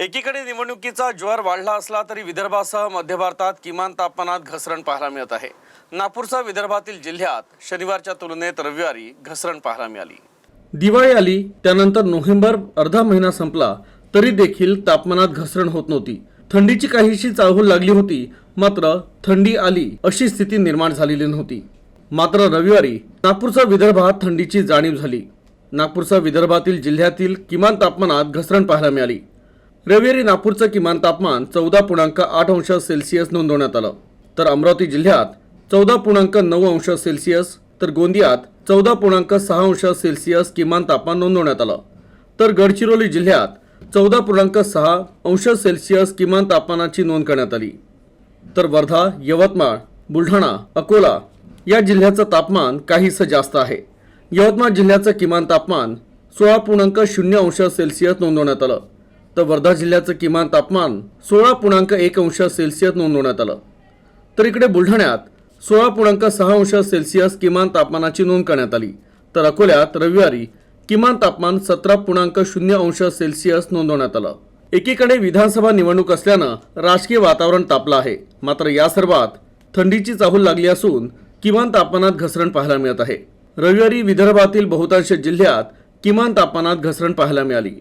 एकीकडे निवडणुकीचा ज्वर वाढला असला तरी विदर्भासह मध्य भारतात किमान तापमानात घसरण पाहायला मिळत आहे. नागपूरसह विदर्भातील जिल्ह्यात शनिवारच्या तुलनेत रविवारी घसरण पाहायला मिळाली. दिवाळी आली त्यानंतर नोव्हेंबर अर्धा महिना संपला तरी देखील तापमानात घसरण होत नव्हती. थंडीची काहीशी चाहूल लागली होती मात्र थंडी आली अशी स्थिती निर्माण झालेली नव्हती. मात्र रविवारी नागपूरचा विदर्भात थंडीची जाणीव झाली. नागपूरचा विदर्भातील जिल्ह्यातील किमान तापमानात घसरण पाहायला मिळाली. रविवारी नागपूरचं किमान तापमान चौदा पूर्णांक आठ अंश सेल्सिअस नोंदवण्यात आलं. तर अमरावती जिल्ह्यात चौदा पूर्णांक नऊ अंश सेल्सिअस तर गोंदियात चौदा पूर्णांक सहा अंश सेल्सिअस किमान तापमान नोंदवण्यात आलं. तर गडचिरोली जिल्ह्यात चौदा पूर्णांक सहा अंश सेल्सिअस किमान तापमानाची नोंद करण्यात आली. तर वर्धा यवतमाळ बुलढाणा अकोला या जिल्ह्याचं तापमान काहीसं जास्त आहे. यवतमाळ जिल्ह्याचं किमान तापमान सोळा पूर्णांक शून्य अंश सेल्सिअस नोंदवण्यात आलं. तर वर्धा जिल्ह्याचं किमान तापमान सोळा पूर्णांक एक अंश सेल्सिअस नोंदवण्यात आलं. तर इकडे बुलढाण्यात सोळा पूर्णांक सहा अंश सेल्सिअस किमान तापमानाची नोंद करण्यात आली. तर अकोल्यात रविवारी किमान तापमान सतरा पूर्णांक शून्य अंश सेल्सिअस नोंदवण्यात आलं. एकीकडे विधानसभा निवडणूक असल्यानं राजकीय वातावरण तापलं आहे. मात्र या सर्वात थंडीची चाहूल लागली असून किमान तापमानात घसरण पाहायला मिळत आहे. रविवारी विदर्भातील बहुतांश जिल्ह्यात किमान तापमानात घसरण पाहायला मिळाली.